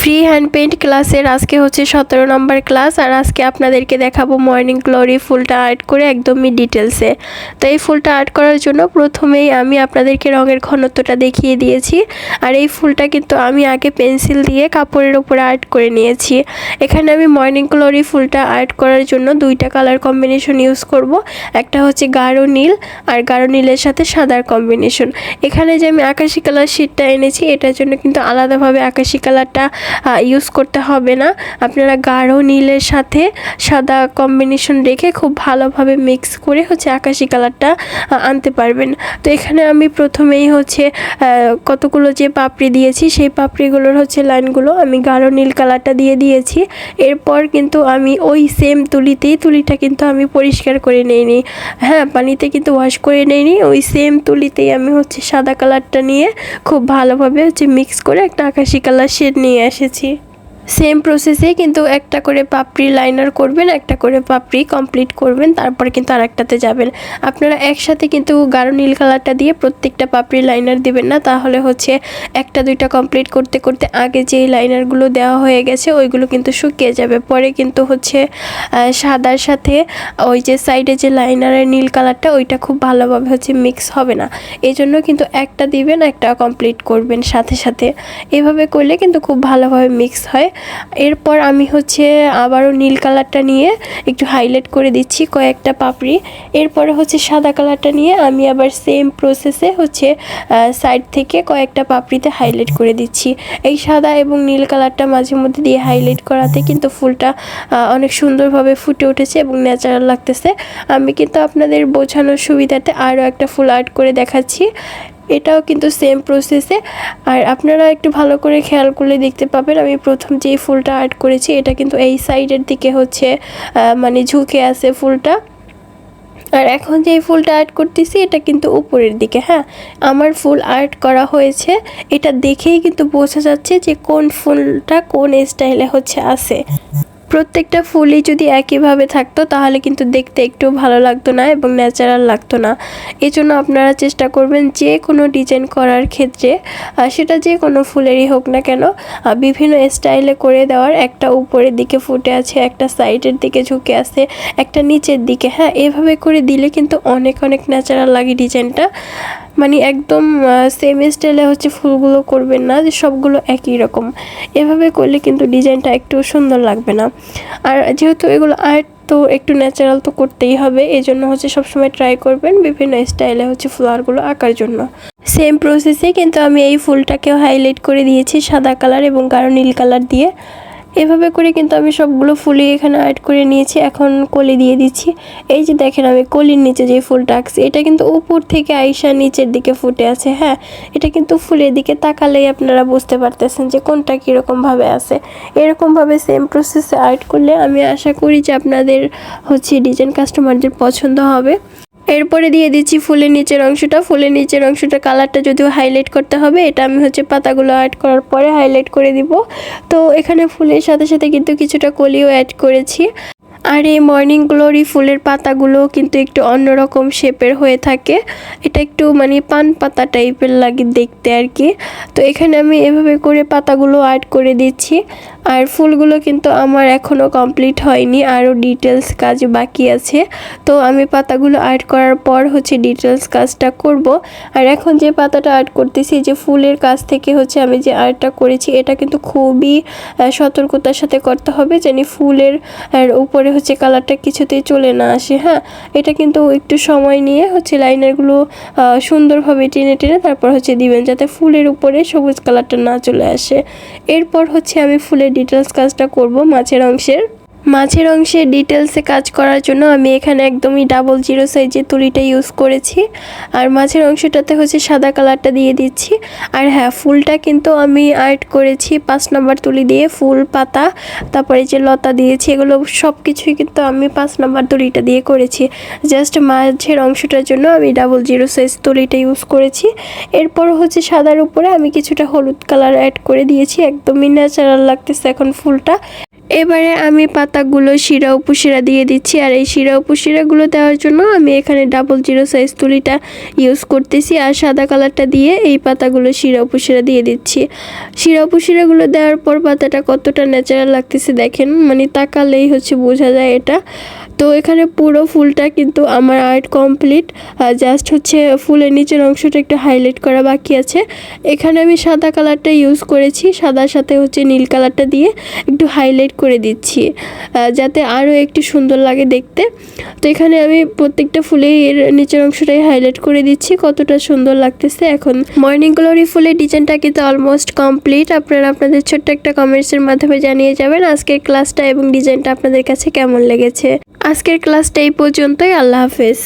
Free hand paint ক্লাসের আজকে হচ্ছে সতেরো নম্বর ক্লাস আর আজকে আপনাদেরকে দেখাবো মর্নিং গ্লোরি ফুলটা আর্ট করে একদমই ডিটেলসে তো এই ফুলটা আর্ট করার জন্য প্রথমেই আমি আপনাদেরকে রঙের ঘনত্বটা দেখিয়ে দিয়েছি, আর এই ফুলটা কিন্তু আমি আগে পেন্সিল দিয়ে কাপড়ের উপরে আর্ট করে নিয়েছি। এখানে আমি মর্নিং গ্লোরি ফুলটা আর্ট করার জন্য দুইটা কালার কম্বিনেশন ইউজ করব, একটা হচ্ছে গাঢ় নীল, আর গাঢ় নীলের সাথে সাদার কম্বিনেশন এখানে যে আমি আকাশি কালার শিটটা এনেছি, এটার জন্য কিন্তু আলাদাভাবে আকাশি কালারটা ইউজ করতে হবে না। আপনারা গাঢ় নীলের সাথে সাদা কম্বিনেশন রেখে খুব ভালোভাবে মিক্স করে হচ্ছে আকাশি কালারটা আনতে পারবেন। তো এখানে আমি প্রথমেই হচ্ছে কতগুলো যে পাপড়ি দিয়েছি, সেই পাপড়িগুলোর হচ্ছে লাইনগুলো আমি গাঢ় নীল কালারটা দিয়ে দিয়েছি। এরপর কিন্তু আমি ওই সেম তুলিতেই, তুলিটা কিন্তু আমি পরিষ্কার করে নেইনি। হ্যাঁ পানিতে কিন্তু ওয়াশ করে নেইনি, ওই সেম তুলিতেই আমি হচ্ছে সাদা কালারটা নিয়ে খুব ভালোভাবে হচ্ছে মিক্স করে একটা আকাশি কালার শেড নিয়ে এসেছি সেম প্রসেসে কিন্তু একটা করে পাপড়ি লাইনার করবেন, একটা করে পাপড়ি কমপ্লিট করবেন, তারপর কিন্তু আরেকটাতে যাবেন। আপনারা একসাথে কিন্তু গাঢ় নীল কালারটা দিয়ে প্রত্যেকটা পাপড়ি লাইনার দিবেন না, তাহলে হচ্ছে একটা, দুইটা কমপ্লিট করতে করতে আগে যেই লাইনারগুলো দেওয়া হয়ে গেছে, ওইগুলো কিন্তু শুকিয়ে যাবে। পরে কিন্তু হচ্ছে সাদার সাথে ওই যে সাইডে যে লাইনারের নীল কালারটা ওইটা খুব ভালোভাবে হচ্ছে মিক্স হবে না। এই জন্য কিন্তু একটা দিবেন, একটা কমপ্লিট করবেন সাথে সাথে। এভাবে করলে কিন্তু খুব ভালোভাবে মিক্স হয়। এরপর আমি হচ্ছে আবারও নীল কালারটা নিয়ে একটু হাইলাইট করে দিচ্ছি কয়েকটা পাপড়ি। এরপরে হচ্ছে সাদা কালারটা নিয়ে আমি আবার সেম প্রসেসে হচ্ছে সাইড থেকে কয়েকটা পাপড়িতে হাইলাইট করে দিচ্ছি। এই সাদা এবং নীল কালারটা মাঝে মধ্যে দিয়ে হাইলাইট করাতে কিন্তু ফুলটা অনেক সুন্দরভাবে ফুটে উঠেছে এবং ন্যাচারাল লাগতেছে। আমি কিন্তু আপনাদের বোঝানোর সুবিধাতে আরও একটা ফুল আর্ট করে দেখাচ্ছি। এটাও কিন্তু সেম প্রসেসে আর আপনারা একটু ভালো করে খেয়াল করলে দেখতে পাবেন, আমি প্রথম যেই ফুলটা আর্ট করেছি, এটা কিন্তু এই সাইডের দিকে হচ্ছে মানে ঝুঁকে আছে ফুলটা। আর এখন যে ফুলটা আর্ট করতেছি, এটা কিন্তু উপরের দিকে হ্যাঁ? আমার ফুল আর্ট করা হয়েছে, এটা দেখেই কিন্তু বোঝা যাচ্ছে যে কোন ফুলটা কোন স্টাইলে হচ্ছে, আছে। প্রত্যেকটা ফুলই যদি একইভাবে থাকতো, তাহলে কিন্তু দেখতে একটু ভালো লাগতো না এবং ন্যাচারাল লাগতো না। এই জন্য আপনারা চেষ্টা করবেন যে কোনো ডিজাইন করার ক্ষেত্রে সেটা যে কোনো ফুলেরই হোক না কেন বিভিন্ন স্টাইলে করে দেওয়ার। একটা উপরের দিকে ফুটে আছে, একটা সাইডের দিকে ঝুঁকে আছে, একটা নিচের দিকে। হ্যাঁ এভাবে করে দিলে কিন্তু অনেক অনেক ন্যাচারাল লাগে ডিজাইনটা। মানে একদম সেম স্টাইলে হচ্ছে ফুলগুলো করবেন না, যে সবগুলো একই রকম। এভাবে করলে কিন্তু ডিজাইনটা একটু সুন্দর লাগবে না। আর যেহেতু এগুলো আর্ট তো একটু ন্যাচারাল তো করতেই হবে এই জন্য হচ্ছে সবসময় ট্রাই করবেন বিভিন্ন স্টাইলে হচ্ছে ফ্লাওয়ারগুলো আঁকার জন্য। সেম প্রসেসে কিন্তু আমি এই ফুলটাকেও হাইলাইট করে দিয়েছি সাদা কালার এবং গাঢ় নীল কালার দিয়ে। এভাবে করে কিন্তু আমি সবগুলো ফুলই এখানে অ্যাড করে নিয়েছি। এখন কলি দিয়ে দিচ্ছি। এই যে দেখেন আমি কলির নিচে যে ফুলটা আঁকছি, এটা কিন্তু উপর থেকে আইসা নিচের দিকে ফুটে আছে হ্যাঁ? এটা কিন্তু ফুলের দিকে তাকালেই আপনারা বুঝতে পারতেছেন যে কোনটা কীরকমভাবে আছে। এরকমভাবে সেম প্রসেসে আর্ট করলে আমি আশা করি যে আপনাদের হচ্ছে ডিজাইন কাস্টমারদের পছন্দ হবে। এরপরে দিয়ে দিচ্ছি ফুলের নিচের অংশটা। ফুলের নিচের অংশটা কালারটা যদিও হাইলাইট করতে হবে, এটা আমি হচ্ছে পাতাগুলো অ্যাড করার পরে হাইলাইট করে দিব। তো এখানে ফুলের সাথে সাথে কিন্তু কিছুটা কলিও অ্যাড করেছি। আর এই মর্নিং গ্লোরি ফুলের পাতাগুলো কিন্তু একটু অন্যরকম শেপের হয়ে থাকে। এটা একটু মানে পান পাতা টাইপের লাগে দেখতে আর কি। তো এখানে আমি এভাবে করে পাতাগুলো অ্যাড করে দিচ্ছি। আর ফুলগুলো কিন্তু আমার এখনও কমপ্লিট হয়নি, আরও ডিটেলস কাজ বাকি আছে। তো আমি পাতাগুলো আর্ট করার পর হচ্ছে ডিটেলস কাজটা করব। আর এখন যে পাতাটা আর্ট করতেছি, যে ফুলের কাজ থেকে হচ্ছে আমি যে আর্টটা করেছি, এটা কিন্তু খুবই সতর্কতার সাথে করতে হবে, জানি ফুলের উপরে হচ্ছে কালারটা কিছুতেই চলে না আসে হ্যাঁ? এটা কিন্তু একটু সময় নিয়ে হচ্ছে লাইনারগুলো সুন্দরভাবে টেনে টেনে তারপর হচ্ছে দিবেন যাতে ফুলের উপরে সবুজ কালারটা না চলে আসে। এরপর হচ্ছে আমি ফুলের ডিটেলস কাজটা করব মাছের অংশের। মাছের অংশে ডিটেলসে কাজ করার জন্য আমি এখানে একদমই ডাবল জিরো সাইজের তুলিটা ইউজ করেছি। আর মাছের অংশটাতে হচ্ছে সাদা কালারটা দিয়ে দিচ্ছি। আর হ্যাঁ ফুলটা কিন্তু আমি আর্ট করেছি পাঁচ নম্বর তুলি দিয়ে, ফুল, পাতা, তারপরে যে লতা দিয়েছি, এগুলো সব কিছুই কিন্তু আমি পাঁচ নম্বর তুলিটা দিয়ে করেছি। জাস্ট মাছের অংশটার জন্য আমি ডাবল জিরো সাইজ তুলিটা ইউজ করেছি। এরপর হচ্ছে সাদার উপরে আমি কিছুটা হলুদ কালার অ্যাড করে দিয়েছি। একদমই ন্যাচারাল লাগতেছে এখন ফুলটা। এবারে আমি পাতাগুলো শিরা উপশিরা দিয়ে দিচ্ছি, আর এই শিরা উপশিরাগুলো দেওয়ার জন্য আমি এখানে ডাবল জিরো সাইজ তুলিটা ইউজ করতেছি, আর সাদা কালারটা দিয়ে এই পাতাগুলো শিরা উপশিরা দিয়ে দিচ্ছি। শিরা উপশিরাগুলো দেওয়ার পর পাতাটা কতটা ন্যাচারাল লাগতেছে দেখেন মানে তাকালেই হচ্ছে বোঝা যায় এটা। তো এখানে পুরো ফুলটা কিন্তু আমার আর্ট কমপ্লিট জাস্ট হচ্ছে ফুলের নিচের অংশটা একটু হাইলাইট করা বাকি আছে। এখানে আমি সাদা কালারটা ইউজ করেছি, সাদার সাথে হচ্ছে নীল কালারটা দিয়ে একটু হাইলাইট করে দিচ্ছি যাতে আরও একটু সুন্দর লাগে দেখতে। তো এখানে আমি প্রত্যেকটা ফুলে এর নিচের অংশটাই হাইলাইট করে দিচ্ছি, কতটা সুন্দর লাগতেছে এখন। মর্নিং গ্লোরি ফুলের ডিজাইনটা কিন্তু অলমোস্ট কমপ্লিট আপনারা আপনাদের ছোট্ট একটা কমেন্টসের মাধ্যমে জানিয়ে যাবেন আজকের ক্লাসটা এবং ডিজাইনটা আপনাদের কাছে কেমন লেগেছে। আজকের ক্লাসটা এই পর্যন্তই, আল্লাহ হাফেজ।